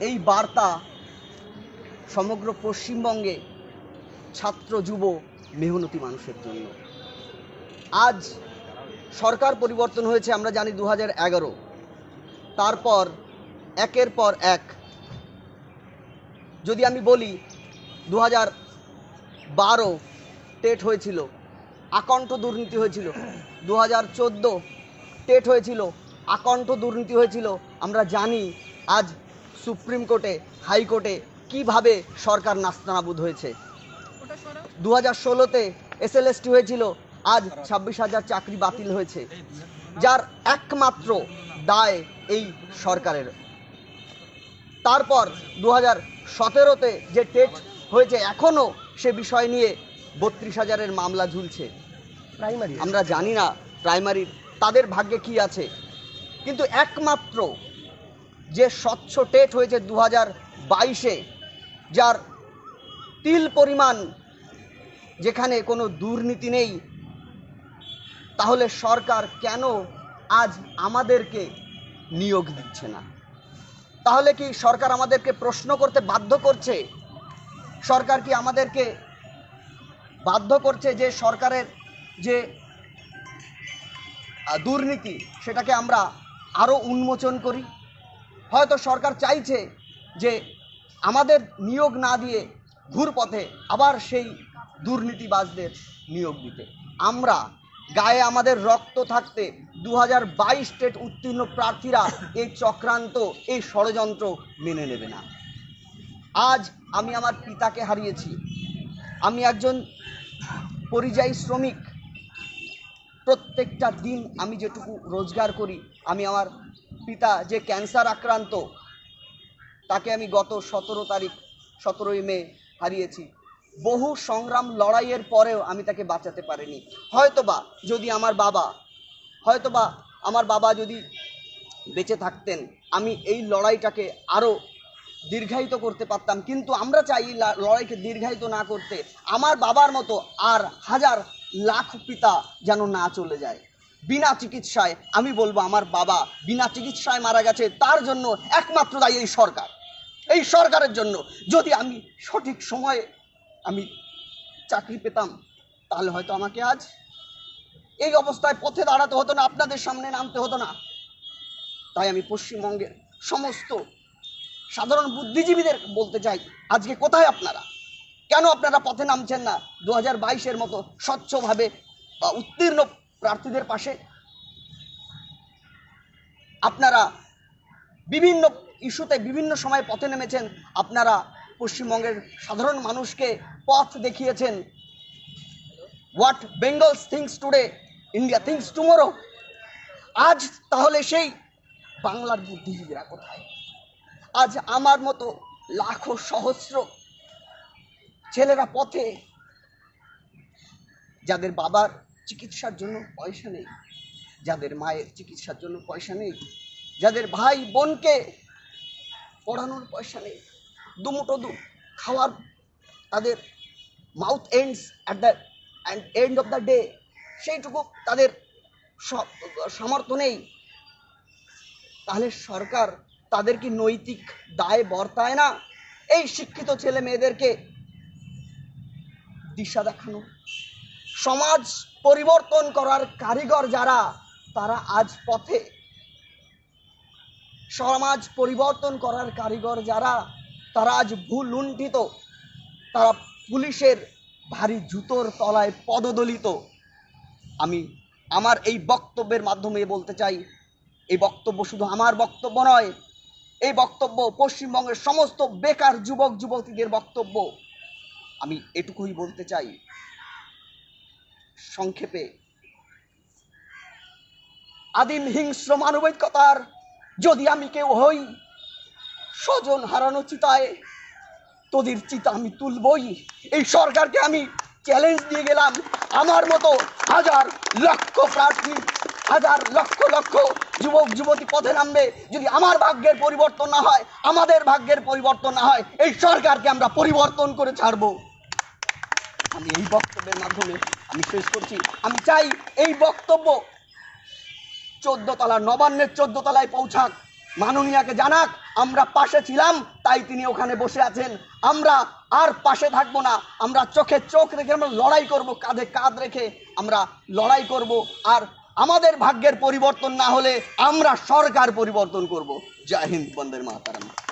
এই বার্তা সমগ্র পশ্চিমবঙ্গে ছাত্র, যুব, মেহনতি মানুষের জন্য। আজ সরকার পরিবর্তন হয়েছে, আমরা জানি দু এগারো। তারপর একের পর এক। যদি আমি বলি দু হাজার বারো টেট হয়েছিল, আকণ্ঠ দুর্নীতি হয়েছিল। দু হাজার চোদ্দ টেট হয়েছিল, আকণ্ঠ দুর্নীতি হয়েছিল। আমরা জানি আজ সুপ্রিম কোর্টে হাইকোর্টে কীভাবে সরকার নাস্তানাবুদ হয়েছে? দু হাজার ষোলোতে এসএলএসটি হয়েছিল আজ ছাব্বিশ হাজার চাকরি বাতিল হয়েছে। যার একমাত্র দায় এই সরকারের। তারপর দু হাজার সতেরোতে যে টেট হয়েছে এখনও সে বিষয় নিয়ে বত্রিশ হাজারের মামলা ঝুলছে। প্রাইমারি আমরা জানি না প্রাইমারির তাদের ভাগ্যে কি আছে? কিন্তু একমাত্র যে স্বচ্ছ টেট হয়েছে দু হাজার বাইশে, যার তিল পরিমাণ যেখানে কোনো দুর্নীতি নেই, তাহলে সরকার কেন আজ আমাদেরকে নিয়োগ দিচ্ছে না? তাহলে কি সরকার আমাদেরকে প্রশ্ন করতে বাধ্য করছে? সরকার কি আমাদেরকে বাধ্য করছে যে সরকারের যে দুর্নীতি, সেটাকে আমরা আরও উন্মোচন করি? হয়তো সরকার চাইছে যে আমাদের নিয়োগ না দিয়ে ঘুরপথে আবার সেই দুর্নীতিবাজদের নিয়োগ দিতে। আমরা গায়ে আমাদের রক্ত থাকতে দু হাজার বাইশ স্টেট উত্তীর্ণ প্রার্থীরা এই চক্রান্ত, এই ষড়যন্ত্র মেনে নেবে না। আজ আমি আমার পিতাকে হারিয়েছি। আমি একজন পরিযায়ী শ্রমিক। প্রত্যেকটা দিন আমি যেটুকু রোজগার করি, আমি আমার পিতা যে ক্যান্সার আক্রান্ত, তাকে আমি গত সতেরো তারিখ, সতেরোই মে হারিয়েছি। বহু সংগ্রাম লড়াইয়ের পরেও আমি তাকে বাঁচাতে পারিনি। হয়তোবা যদি আমার বাবা, হয়তোবা আমার বাবা যদি বেঁচে থাকতেন, আমি এই লড়াইটাকে আরও দীর্ঘায়িত করতে পারতাম। কিন্তু আমরা চাই লড়াইকে দীর্ঘায়িত না করতে। আমার বাবার মতো আর হাজার লাখ পিতা যেন না চলে যায়। বিনা চিকিৎসায় আমি বলব আমার বাবা বিনা চিকিৎসায় মারা গেছে, তার জন্য একমাত্র দায়ী এই সরকার। এই সরকারের জন্য যদি আমি সঠিক সময়ে আমি চাকরি পেতাম, তাহলে হয়তো আমাকে আজ এই অবস্থায় পথে দাঁড়াতে হতো না, আপনাদের সামনে নামতে হতো না। তাই আমি পশ্চিমবঙ্গের সমস্ত সাধারণ বুদ্ধিজীবীদের বলতে চাই, আজকে কোথায় আপনারা? কেন আপনারা পথে নামছেন না? দু হাজার বাইশের মতো স্বচ্ছভাবে উত্তীর্ণ প্রার্থীদের পাশে। আপনারা বিভিন্ন ইস্যুতে বিভিন্ন সময় পথে নেমেছেন। আপনারা পশ্চিমবঙ্গের সাধারণ মানুষকে পথ দেখিয়েছেন। What Bengals thinks today India thinks tomorrow আজ তাহলে সেই বাংলার বুদ্ধিজীবীরা কোথায়? আজ আমার মতো লাখো সহস্র ছেলেরা পথে, যাদের বাবার চিকিৎসার জন্য পয়সা নেই। যাদের মায়ের চিকিৎসার জন্য পয়সা নেই, যাদের ভাই বোনকে পড়ানোর পয়সা নেই দুমুটো দু খাওয়ার তাদের mouth ends at the and end of the day সেইটুকু তাদের সামর্থ্য নেই। তাহলে সরকার তাদের কি নৈতিক দায় বর্তায় না? এই শিক্ষিত ছেলে মেয়েদেরকে দিশা দেখানো সমাজ পরিবর্তন করার কারিগর যারা, তারা আজ পথে। সমাজ পরিবর্তন করার কারিগর যারা, তারা আজ ভুল লুণ্ঠিত। তারা পুলিশের ভারী জুতোর তলায় পদদলিত। আমি আমার এই বক্তব্যের মাধ্যমে বলতে চাই, এই বক্তব্য শুধু আমার বক্তব্য নয়, এই বক্তব্য পশ্চিমবঙ্গের সমস্ত বেকার যুবক যুবতীদের বক্তব্য। আমি এটুকুই বলতে চাই সংক্ষেপে। আদিম হিংস্র মানবিকতার যদি আমি কেউ হই, স্বজন হারানো চিতায় তোদের চিতা আমি তুলবই। এই সরকারকে আমি চ্যালেঞ্জ দিয়ে গেলাম আমার মতো হাজার লক্ষ প্রার্থী, হাজার লক্ষ লক্ষ যুবক, যুবতী পথে নামবে। যদি আমার ভাগ্যের পরিবর্তন না হয়, আমাদের ভাগ্যের পরিবর্তন না হয়, এই সরকারকে আমরা পরিবর্তন করে ছাড়বো। আমি এই বক্তব্যের মাধ্যমে আমি শেষ করছি। আমি চাই এই বক্তব্য চোদ্দ তলা, নবান্নের চোদ্দ তলায় পৌঁছাক, মাননীয়াকে জানাক, আমরা পাশে ছিলাম, তাই তিনি ওখানে বসে আছেন। আমরা আর পাশে থাকব না, আমরা চোখে চোখ রেখে আমরা লড়াই করব, কাঁধে কাঁধ রেখে আমরা লড়াই করব। আর আমাদের ভাগ্যের পরিবর্তন না হলে আমরা সরকার পরিবর্তন করব। জয় হিন্দ বন্দের মাতারাম।